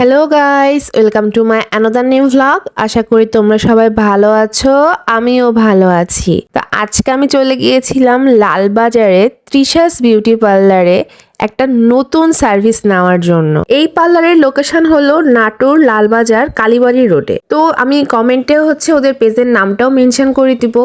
Hello guys welcome to my another new vlog আশা করি তোমরা সবাই ভালো আছো, আমিও ভালো আছি। তো আজকে আমি চলে গিয়েছিলাম লালবাজারে ত্রিশাস বিউটি পার্লারে। একটা নতুন সার্ভিস নেওয়ার জন্য। এই পার্লারের লোকেশন হলো নাটোর লালবাজার কালীবাড়ি রোডে তো আমি কমেন্টে হচ্ছে ওদের পেজের নামটাও মেনশন করে দিব।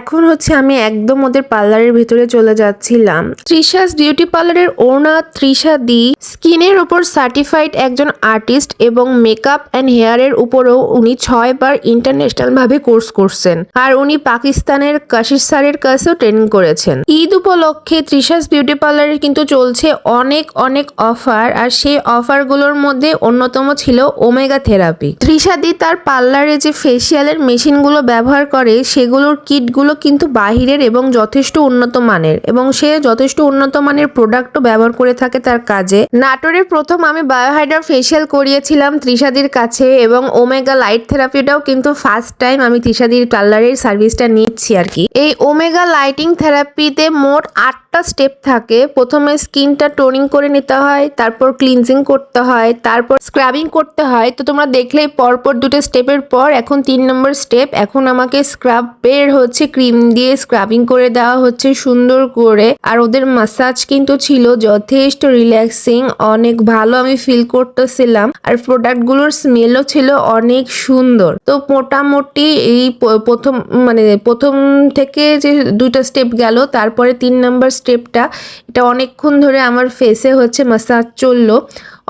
এখন হচ্ছে আমি একদম ওদের পার্লারের ভিতরে চলে যাচ্ছিলাম। ত্রিশাস বিউটি পার্লারের ওনার ত্রিশা দি স্কিনের উপর সার্টিফাইড একজন আর্টিস্ট এবং মেকআপ অ্যান্ড হেয়ারের উপরেও উনি ছয়বার ইন্টারন্যাশনাল ভাবে কোর্স করছেন। আর উনি পাকিস্তানের কাশির স্যারের কাছেও ট্রেনিং করেছেন। ঈদ উপলক্ষে ত্রিশাস বিউটি পার্লারের কিন্তু চলছে অনেক অনেক অফার আর সেই অফারগুলোর মধ্যে অন্যতম ছিল ওমেগা থেরাপি ত্রিশাদি তার পার্লারে যে ফেসিয়ালের মেশিনগুলো ব্যবহার করে, সেগুলোর কিটগুলো কিন্তু বাহিরের এবং যথেষ্ট উন্নত মানের এবং সে যথেষ্ট উন্নত মানের প্রোডাক্টও ব্যবহার করে থাকে তার কাজে। নাটোরে প্রথম আমি বায়োহাইড্রা ফেসিয়াল করিয়েছিলাম ত্রিশাদির কাছে এবং ওমেগা লাইট থেরাপিটাও কিন্তু ফার্স্ট টাইম আমি ত্রিশাদির পার্লারের সার্ভিসটা নিচ্ছি আর কি। এই ওমেগা লাইটিং থেরাপিতে মোট আটটা স্টেপ থাকে। প্রথমে স্কিনটা টোনিং করে নিতে হয়, তারপর ক্লিনজিং করতে হয়, তারপর স্ক্রাবিং করতে হয়। তো তোমরা দেখলেই পরপর দুটো স্টেপের পর এখন তিন নম্বর স্টেপ এখন আমাকে স্ক্রাবের হচ্ছে ক্রিম দিয়ে স্ক্রাবিং করে দেওয়া হচ্ছে সুন্দর করে। আর ওদের মাসাজ কিন্তু ছিল যথেষ্ট রিল্যাক্সিং অনেক ভালো আমি ফিল করতেছিলাম। আর প্রোডাক্টগুলোর স্মেলও ছিল অনেক সুন্দর। তো মোটামুটি এই প্রথম মানে প্রথম থেকে যে দুইটা স্টেপ গেল, তারপরে তিন নম্বর স্টেপটা এটা অনেকক্ষণ ধরে আমার ফেসে হচ্ছে মাসাজ চলল।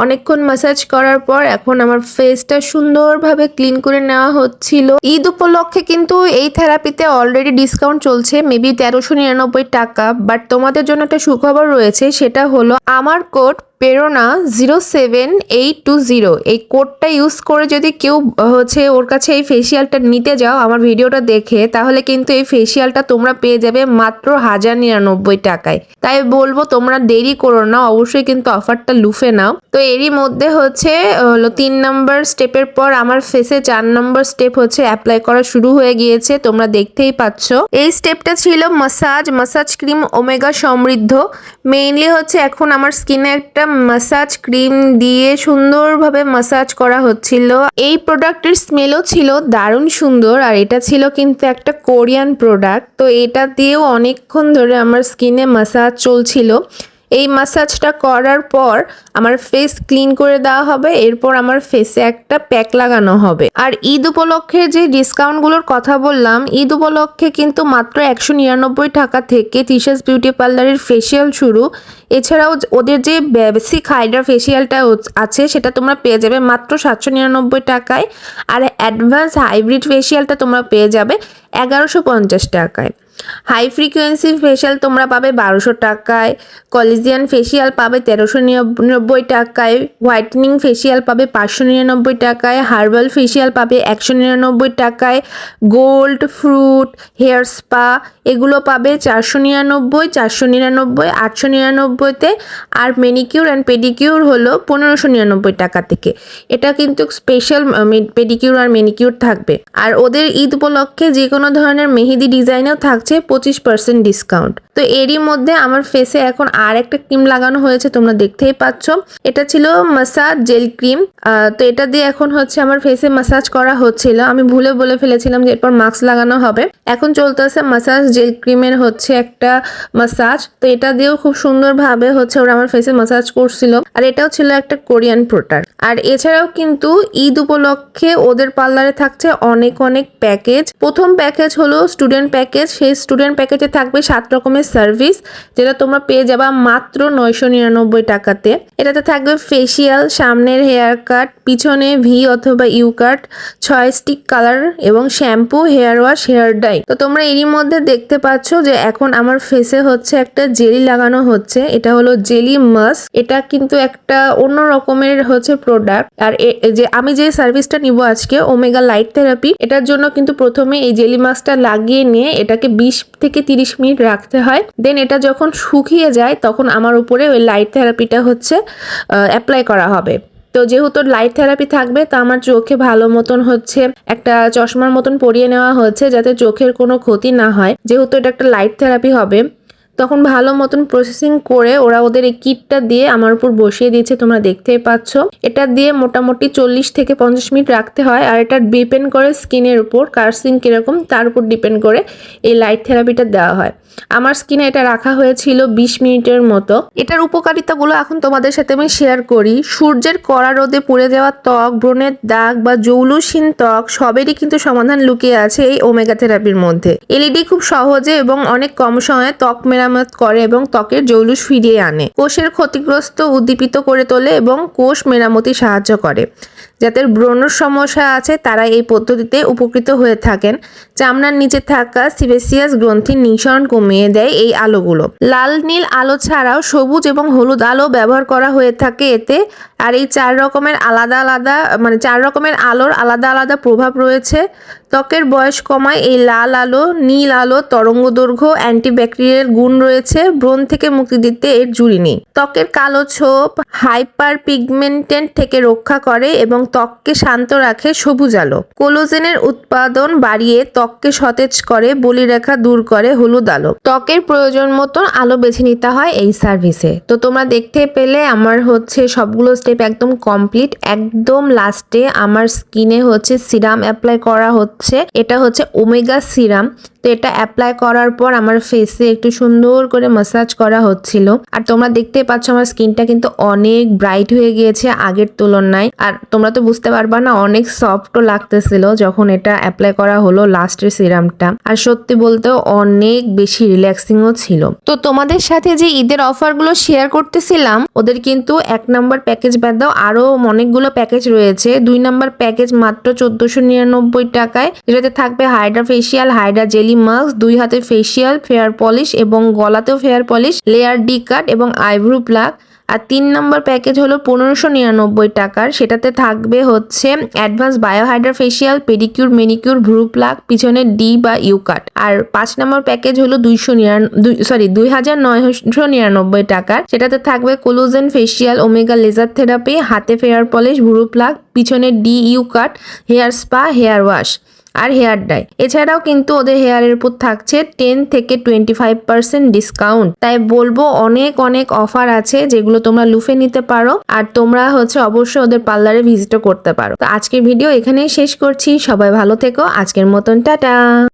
অনেকক্ষণ মাসাজ করার পর এখন আমার ফেসটা সুন্দরভাবে ক্লিন করে নেওয়া হচ্ছিল। ঈদ উপলক্ষে কিন্তু এই থেরাপিতে অলরেডি ডিসকাউন্ট চলছে মেবি তেরোশো নিরানব্বই টাকা। বাট তোমাদের জন্য একটা সুখবর রয়েছে, সেটা হলো আমার code Perona zero seven eight two zero. এই কোডটা ইউজ করে যদি কেউ হচ্ছে ওর কাছে এই ফেসিয়ালটা নিতে যাও আমার ভিডিওটা দেখে, তাহলে কিন্তু এই ফেসিয়ালটা তোমরা পেয়ে যাবে মাত্র হাজার নিরানব্বই টাকায়। তাই বলব তোমরা দেরি করো না, অবশ্যই কিন্তু অফারটা লুফে নাও। তো এরই মধ্যে হচ্ছে হলো তিন নম্বর স্টেপের পর আমার ফেসে চার নম্বর স্টেপ হচ্ছে অ্যাপ্লাই করা শুরু হয়ে গিয়েছে, তোমরা দেখতেই পাচ্ছ। এই স্টেপটা ছিল মাসাজ মাসাজ ক্রিম ওমেগা সমৃদ্ধ। মেইনলি হচ্ছে এখন আমার স্কিনে একটা মাসাজ ক্রিম দিয়ে সুন্দরভাবে মাসাজ করা হচ্ছিল। এই প্রোডাক্টের স্মেলও ছিল দারুণ সুন্দর আর এটা ছিল কিন্তু একটা কোরিয়ান প্রোডাক্ট তো এটা দিয়েও অনেকক্ষণ ধরে আমার স্কিনে মাসাজ চলছিল। এই মাসাজটা করার পর আমার ফেস ক্লিন করে দেওয়া হবে, এরপর আমার ফেসে একটা প্যাক লাগানো হবে। আর ঈদ উপলক্ষে যে ডিসকাউন্টগুলোর কথা বললাম, ঈদ উপলক্ষে কিন্তু মাত্র একশো নিরানব্বই টাকা থেকে টিশার্স বিউটি পার্লারের ফেসিয়াল শুরু। এছাড়াও ওদের যে বেসিক হাইড্রা ফেসিয়ালটা আছে, সেটা তোমরা পেয়ে যাবে মাত্র সাতশো নিরানব্বই টাকায়। আর অ্যাডভান্স হাইব্রিড ফেসিয়ালটা তোমরা পেয়ে যাবে এগারোশো পঞ্চাশ টাকায়। হাই ফ্রিকোয়েন্সি ফেশিয়াল তোমরা পাবে বারোশো টাকায়। কলিজিয়ান ফেসিয়াল পাবে তেরোশো নিরানব্বই টাকায়। হোয়াইটেনিং ফেসিয়াল পাবে পাঁচশো নিরানব্বই টাকায়। হার্বাল ফেসিয়াল পাবে একশো নিরানব্বই টাকায়। গোল্ড ফ্রুট, হেয়ার স্পা এগুলো পাবে চারশো নিরানব্বই চারশো নিরানব্বই, আটশো নিরানব্বইতে। আর মেনিকিউর অ্যান্ড পেডিকিউর হলো পনেরোশো নিরানব্বই টাকা থেকে। এটা কিন্তু স্পেশাল পেডিকিউর আর মেনিকিউর থাকবে। আর ওদের ঈদ উপলক্ষে যে কোনো ধরনের মেহেদি ডিজাইনেও থাকছে পঁচিশ পার্সেন্ট ডিসকাউন্ট তো এরই মধ্যে আমার ফেসে এখন আর একটা ক্রিম লাগানো হয়েছে, তোমরা দেখতেই পাচ্ছ। এটা ছিল মাসাজ জেল ক্রিম তো এটা দিয়ে এখন হচ্ছে আমার ফেসে মাসাজ করা হচ্ছিল। আমি ভুলে বলে ফেলেছিলাম যে এরপর মাস্ক লাগানো হবে। এখন চলতেছে মাসাজ জেল ক্রিমের হচ্ছে একটা মাসাজ তো এটা দিয়েও খুব সুন্দরভাবে হচ্ছে ওরা আমার ফেসে মাসাজ করছিল। আর এটাও ছিল একটা কোরিয়ান প্রোডাক্ট। আর এছাড়াও কিন্তু ঈদ উপলক্ষে ওদের পার্লারে থাকছে অনেক অনেক প্যাকেজ প্রথম প্যাকেজ হলো স্টুডেন্ট প্যাকেজ সেই স্টুডেন্ট প্যাকেজে থাকবে সাত রকমের সার্ভিস যেটা তোমরা পেয়ে যাবা মাত্র নয়শো নিরানব্বই টাকাতে। এটাতে থাকবে ফেসিয়াল সামনের হেয়ার কাট পিছনে ভি অথবা ইউ কাট ছয় স্টিক কালার এবং shampoo hair wash hair dye তো তোমরা এরই মধ্যে দেখতে পাচ্ছ যে এখন আমার ফেসে হচ্ছে একটা জেলি লাগানো হচ্ছে, এটা হলো জেলি মাস্ক এটা কিন্তু একটা অন্য রকমের হচ্ছে প্রোডাক্ট আর যে, আমি যে সার্ভিসটা নিব আজকে ওমেগা লাইট থেরাপি এটার জন্য কিন্তু প্রথমে এই জেলি মাস্কটা লাগিয়ে নিয়ে এটাকে বিশ থেকে তিরিশ মিনিট রাখতে হয়। দেন এটা যখন শুকিয়ে যায়, তখন আমার উপরে ওই লাইট থেরাপিটা হচ্ছে অ্যাপ্লাই করা হবে। তো যেহেতু লাইট থেরাপি থাকবে, তা আমার চোখে ভালো মতন হচ্ছে, একটা চশমার মতন পরিয়ে নেওয়া হচ্ছে, যাতে চোখের কোনো ক্ষতি না হয়। যেহেতু এটা একটা লাইট থেরাপি হবে তখন ভালো মতন প্রসেসিং করে ওরা ওদের এই কিটটা দিয়ে আমার উপর বসিয়ে দিয়েছে, তোমরা দেখতেই পাচ্ছ। এটা দিয়ে মোটামুটি চল্লিশ থেকে পঞ্চাশ মিনিট রাখতে হয় আর এটা ডিপেন্ড করে স্কিনের উপর কার্সিং কীরকম, তার উপর ডিপেন্ড করে এই লাইট থেরাপিটা দেওয়া হয়। আমার স্কিনে এটা রাখা হয়েছিল বিশ মিনিটের মতো। এটার উপকারিতাগুলো এখন তোমাদের সাথে আমি শেয়ার করি। সূর্যের কড়া রোদে পুড়ে যাওয়া ত্বক, ব্রণের দাগ বা জৌলুসীন ত্বক সবেরই কিন্তু সমাধান লুকিয়ে আছে এই ওমেগা থেরাপির মধ্যে। এলইডি খুব সহজে এবং অনেক কম সময়ে ত্বক মেরামত করে এবং ত্বকের জৌলুস ফিরিয়ে আনে। কোষের ক্ষতিগ্রস্ত উদ্দীপিত করে তোলে এবং কোষ মেরামতি সাহায্য করে। যাদের ব্রণর সমস্যা আছে, তারা এই পদ্ধতিতে উপকৃত হয়ে থাকেন। চামড়ার নিচে থাকা সিবেসিয়াস গ্রন্থির নিঃসরণ কমিয়ে দেয় এই আলোগুলো। লাল নীল আলো ছাড়াও সবুজ এবং হলুদ আলো ব্যবহার করা হয়ে থাকে। এতে আর এই চার রকমের আলাদা আলাদা মানে চার রকমের আলোর আলাদা আলাদা প্রভাব রয়েছে। ত্বকের বয়স কমায় এই লাল আলো, নীল আলো তরঙ্গ দৈর্ঘ্য অ্যান্টিব্যাকটেরিয়াল গুণ রয়েছে। ব্রণ থেকে মুক্তি দিতে এর জুড়ি নেই। ত্বকের কালো ছোপ হাইপার পিগমেন্টেন্ট থেকে রক্ষা করে এবং ত্বককে শান্ত রাখে সবুজ আলো। কোলোজেনের উৎপাদন বাড়িয়ে ত্বককে সতেজ করে, বলিরেখা দূর করে হলুদ আলো। ত্বকের প্রয়োজন মতন আলো বেছে নিতে হয় এই সার্ভিসে। তো তোমরা দেখতে পেলে আমার হচ্ছে সবগুলো স্টেপ একদম কমপ্লিট। একদম লাস্টে আমার স্কিনে হচ্ছে সিরাম অ্যাপ্লাই করা হচ্ছে। এটা হচ্ছে ওমেগা সিরাম। তো এটা অ্যাপ্লাই করার পর আমার ফেসে একটু সুন্দর করে মাসাজ করা হচ্ছিল। আর তোমরা দেখতে পাচ্ছ আমার স্কিনটা কিন্তু অনেক ব্রাইট হয়ে গিয়েছে আগের তুলনায়। আর তোমরা তো বুঝতে পারবা না, অনেক সফটও লাগতেছিল যখন এটা অ্যাপ্লাই করা হলো লাস্টের সিরামটা। আর সত্যি বলতেও অনেক বেশি রিল্যাক্সিংও ছিল। তো তোমাদের সাথে যে ঈদের অফারগুলো শেয়ার করতেছিলাম, ওদের কিন্তু এক নাম্বার প্যাকেজ বাদ দাও আরও অনেকগুলো প্যাকেজ রয়েছে। দুই নাম্বার প্যাকেজ মাত্র চোদ্দোশো নিরানব্বই টাকায়। যেটাতে থাকবে hydra facial hydra jelly mask দুই হাতে ফেসিয়াল ফেয়ার পলিশ এবং গলাতেও fair polish layer D cut এবং আইব্রু প্লাগ আর তিন নম্বর প্যাকেজ হলো পনেরোশো নিরানব্বই টাকার। সেটাতে থাকবে হচ্ছে advance biohydra facial pedicure, manicure ভ্রু প্লাগ পিছনে ডি বা ইউ কাট আর পাঁচ নম্বর প্যাকেজ হলো দুইশো সরি, দুই হাজার নয়শো নিরানব্বই টাকার। সেটাতে থাকবে collagen facial, omega laser therapy, হাতে ফেয়ার পলিশ ভ্রু প্লাক পিছনে D U cut hair spa, hair wash. আর হেয়ার ডাই এছাড়াও কিন্তু ওদের হেয়ারের উপর থাকছে টেন থেকে টোয়েন্টি ফাইভ পার্সেন্ট ডিসকাউন্ট তাই বলব অনেক অনেক অফার আছে যেগুলো তোমরা লুফে নিতে পারো আর তোমরা হচ্ছে অবশ্যই ওদের পার্লারে ভিজিটও করতে পারো। তো আজকের ভিডিও এখানেই শেষ করছি। সবাই ভালো থেকো। আজকের মতন, টাটা!